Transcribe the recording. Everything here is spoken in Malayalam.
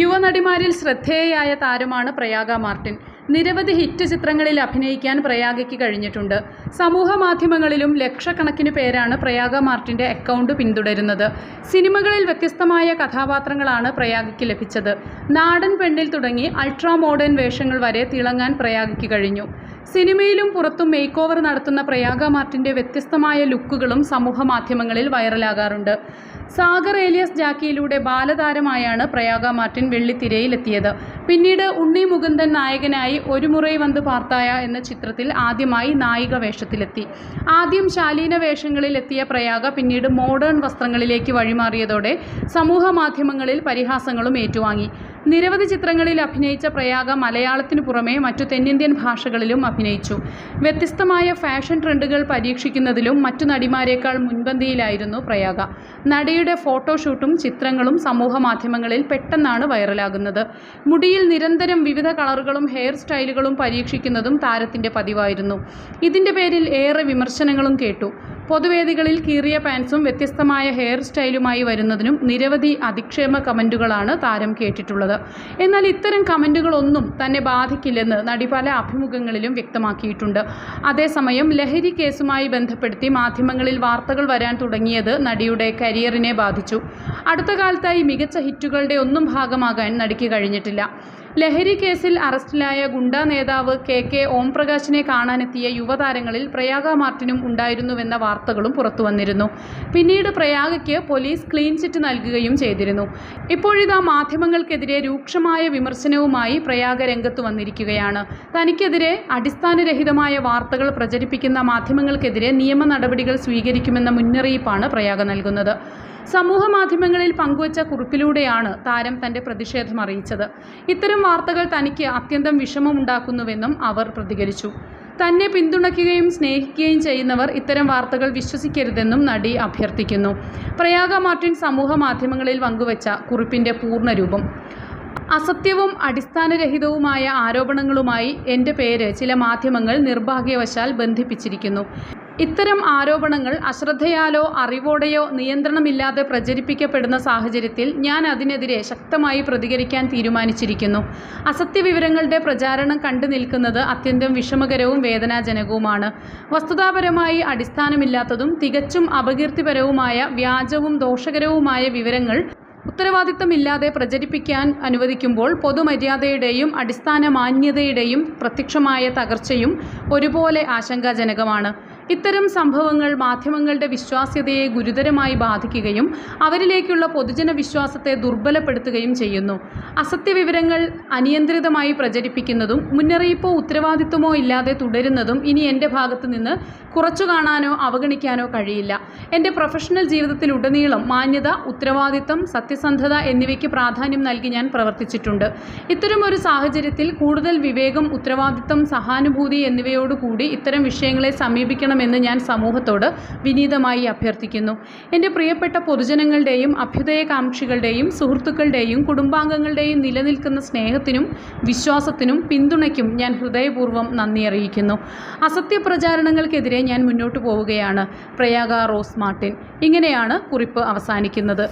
യുവനടിമാരിൽ ശ്രദ്ധേയയായ താരമാണ് പ്രയാഗ മാർട്ടിൻ. നിരവധി ഹിറ്റ് ചിത്രങ്ങളിൽ അഭിനയിക്കാൻ പ്രയാഗയ്ക്ക് കഴിഞ്ഞിട്ടുണ്ട്. സമൂഹ മാധ്യമങ്ങളിലും ലക്ഷക്കണക്കിന് പേരാണ് പ്രയാഗ മാർട്ടിന്റെ അക്കൗണ്ട് പിന്തുടരുന്നത്. സിനിമകളിൽ വ്യത്യസ്തമായ കഥാപാത്രങ്ങളാണ് പ്രയാഗയ്ക്ക് ലഭിച്ചത്. നാടൻ പെണ്ണിൽ തുടങ്ങി അൾട്രാ മോഡേൺ വേഷങ്ങൾ വരെ തിളങ്ങാൻ പ്രയാഗയ്ക്ക് കഴിഞ്ഞു. സിനിമയിലും പുറത്തും മേക്ക് ഓവർ നടത്തുന്ന പ്രയാഗ മാർട്ടിന്റെ വ്യത്യസ്തമായ ലുക്കുകളും സമൂഹ മാധ്യമങ്ങളിൽ വൈറലാകാറുണ്ട്. സാഗർ ഏലിയസ് ജാക്കിയിലൂടെ ബാലതാരമായാണ് പ്രയാഗ മാർട്ടിൻ വെള്ളിത്തിരയിലെത്തിയത്. പിന്നീട് ഉണ്ണി മുകുന്ദൻ നായകനായി ഒരു മുറൈ വന്ന് പാർത്തായ എന്ന ചിത്രത്തിൽ ആദ്യമായി നായിക വേഷത്തിലെത്തി. ആദ്യം ശാലീന വേഷങ്ങളിൽ എത്തിയ പ്രയാഗ പിന്നീട് മോഡേൺ വസ്ത്രങ്ങളിലേക്ക് വഴിമാറിയതോടെ സമൂഹ മാധ്യമങ്ങളിൽ പരിഹാസങ്ങളും ഏറ്റുവാങ്ങി. നിരവധി ചിത്രങ്ങളിൽ അഭിനയിച്ച പ്രയാഗ മലയാളത്തിനു പുറമെ മറ്റു തെന്നിന്ത്യൻ ഭാഷകളിലും അഭിനയിച്ചു. വ്യത്യസ്തമായ ഫാഷൻ ട്രെൻഡുകൾ പരീക്ഷിക്കുന്നതിലും മറ്റു നടിമാരെക്കാൾ മുൻപന്തിയിലായിരുന്നു പ്രയാഗ. നടിയുടെ ഫോട്ടോഷൂട്ടും ചിത്രങ്ങളും സമൂഹ മാധ്യമങ്ങളിൽ പെട്ടെന്നാണ് വൈറലാകുന്നത്. മുടിയിൽ നിരന്തരം വിവിധ കളറുകളും ഹെയർ സ്റ്റൈലുകളും പരീക്ഷിക്കുന്നതും താരത്തിന്റെ പതിവായിരുന്നു. ഇതിന്റെ പേരിൽ ഏറെ വിമർശനങ്ങളും കേട്ടു. പൊതുവേദികളിൽ കീറിയ പാൻസും വ്യത്യസ്തമായ ഹെയർ സ്റ്റൈലുമായി വരുന്നതിനും നിരവധി അധിക്ഷേപ കമന്റുകളാണ് താരം കേട്ടിട്ടുള്ളത്. എന്നാൽ ഇത്തരം കമന്റുകളൊന്നും തന്നെ ബാധിക്കില്ലെന്ന് നടി പല അഭിമുഖങ്ങളിലും വ്യക്തമാക്കിയിട്ടുണ്ട്. അതേസമയം ലഹരി കേസുമായി ബന്ധപ്പെടുത്തി മാധ്യമങ്ങളിൽ വാർത്തകൾ വരാൻ തുടങ്ങിയത് നടിയുടെ കരിയറിനെ ബാധിച്ചു. അടുത്ത കാലത്തായി മികച്ച ഹിറ്റുകളുടെ ഒന്നും ഭാഗമാകാൻ നടിക്ക് കഴിഞ്ഞിട്ടില്ല. ലഹരി കേസിൽ അറസ്റ്റിലായ ഗുണ്ട നേതാവ് കെ കെ ഓംപ്രകാശിനെ കാണാനെത്തിയ യുവതാരങ്ങളിൽ പ്രയാഗ മാർട്ടിനും ഉണ്ടായിരുന്നുവെന്ന വാർത്തകളും പുറത്തുവന്നിരുന്നു പിന്നീട് പ്രയാഗയ്ക്ക് പോലീസ് ക്ലീൻ ചിറ്റ് നൽകുകയും ചെയ്തിരുന്നു. ഇപ്പോഴിതാ മാധ്യമങ്ങൾക്കെതിരെ രൂക്ഷമായ വിമർശനവുമായി പ്രയാഗ രംഗത്ത് വന്നിരിക്കുകയാണ്. തനിക്കെതിരെ അടിസ്ഥാനരഹിതമായ വാർത്തകൾ പ്രചരിപ്പിക്കുന്ന മാധ്യമങ്ങൾക്കെതിരെ നിയമ നടപടികൾ സ്വീകരിക്കുമെന്ന മുന്നറിയിപ്പാണ് പ്രയാഗ നൽകുന്നത്. സമൂഹ മാധ്യമങ്ങളിൽ പങ്കുവച്ച കുറിപ്പിലൂടെയാണ് താരം തന്റെ പ്രതിഷേധം അറിയിച്ചത്. ഇത്തരം വാർത്തകൾ തനിക്ക് അത്യന്തം വിഷമമുണ്ടാക്കുന്നുവെന്നും അവർ പ്രതികരിച്ചു. തന്നെ പിന്തുണയ്ക്കുകയും സ്നേഹിക്കുകയും ചെയ്യുന്നവർ ഇത്തരം വാർത്തകൾ വിശ്വസിക്കരുതെന്നും നടി അഭ്യർത്ഥിക്കുന്നു. പ്രയാഗ മാർട്ടിൻ സമൂഹ മാധ്യമങ്ങളിൽ പങ്കുവച്ച കുറിപ്പിന്റെ പൂർണരൂപം. അസത്യവും അടിസ്ഥാനരഹിതവുമായ ആരോപണങ്ങളുമായി എന്റെ പേര് ചില മാധ്യമങ്ങൾ നിർഭാഗ്യവശാൽ ബന്ധിപ്പിച്ചിരിക്കുന്നു. ഇത്തരം ആരോപണങ്ങൾ അശ്രദ്ധയാലോ അറിവോടെയോ നിയന്ത്രണമില്ലാതെ പ്രചരിപ്പിക്കപ്പെടുന്ന സാഹചര്യത്തിൽ ഞാൻ അതിനെതിരെ ശക്തമായി പ്രതികരിക്കാൻ തീരുമാനിച്ചിരിക്കുന്നു. അസത്യവിവരങ്ങളുടെ പ്രചാരണം കണ്ടു നിൽക്കുന്നത് അത്യന്തം വിഷമകരവും വേദനാജനകവുമാണ്. വസ്തുതാപരമായി അടിസ്ഥാനമില്ലാത്തതും തികച്ചും അപകീർത്തിപരവുമായ വ്യാജവും ദോഷകരവുമായ വിവരങ്ങൾ ഉത്തരവാദിത്തമില്ലാതെ പ്രചരിപ്പിക്കാൻ അനുവദിക്കുമ്പോൾ പൊതുമര്യാദയുടെയും അടിസ്ഥാന മാന്യതയുടെയും പ്രത്യക്ഷമായ തകർച്ചയും ഒരുപോലെ ആശങ്കാജനകമാണ്. ഇത്തരം സംഭവങ്ങൾ മാധ്യമങ്ങളുടെ വിശ്വാസ്യതയെ ഗുരുതരമായി ബാധിക്കുകയും അവരിലേക്കുള്ള പൊതുജന വിശ്വാസത്തെ ദുർബലപ്പെടുത്തുകയും ചെയ്യുന്നു. അസത്യവിവരങ്ങൾ അനിയന്ത്രിതമായി പ്രചരിപ്പിക്കുന്നതും മുന്നറിയിപ്പോ ഉത്തരവാദിത്വമോ ഇല്ലാതെ തുടരുന്നതും ഇനി എന്റെ ഭാഗത്തു നിന്ന് കുറച്ചു കാണാനോ അവഗണിക്കാനോ കഴിയില്ല. എന്റെ പ്രൊഫഷണൽ ജീവിതത്തിലുടനീളം മാന്യത ഉത്തരവാദിത്തം സത്യസന്ധത എന്നിവയ്ക്ക് പ്രാധാന്യം നൽകി ഞാൻ പ്രവർത്തിച്ചിട്ടുണ്ട്. ഇത്തരമൊരു സാഹചര്യത്തിൽ കൂടുതൽ വിവേകം ഉത്തരവാദിത്തം സഹാനുഭൂതി എന്നിവയോടുകൂടി ഇത്തരം വിഷയങ്ങളെ സമീപിക്കണമെന്ന് ഞാൻ സമൂഹത്തോട് വിനീതമായി അഭ്യർത്ഥിക്കുന്നു. എന്റെ പ്രിയപ്പെട്ട പൊതുജനങ്ങളുടെയും അഭ്യുദയകാംക്ഷികളുടെയും സുഹൃത്തുക്കളുടെയും കുടുംബാംഗങ്ങളുടെയും നിലനിൽക്കുന്ന സ്നേഹത്തിനും വിശ്വാസത്തിനും പിന്തുണയ്ക്കും ഞാൻ ഹൃദയപൂർവം നന്ദി അറിയിക്കുന്നു. അസത്യപ്രചാരണങ്ങൾക്കെതിരെ ഞാൻ മുന്നോട്ട് പോവുകയാണ് പ്രയാഗ റോസ് മാർട്ടിൻ. ഇങ്ങനെയാണ് കുറിപ്പ് അവസാനിക്കുന്നത്.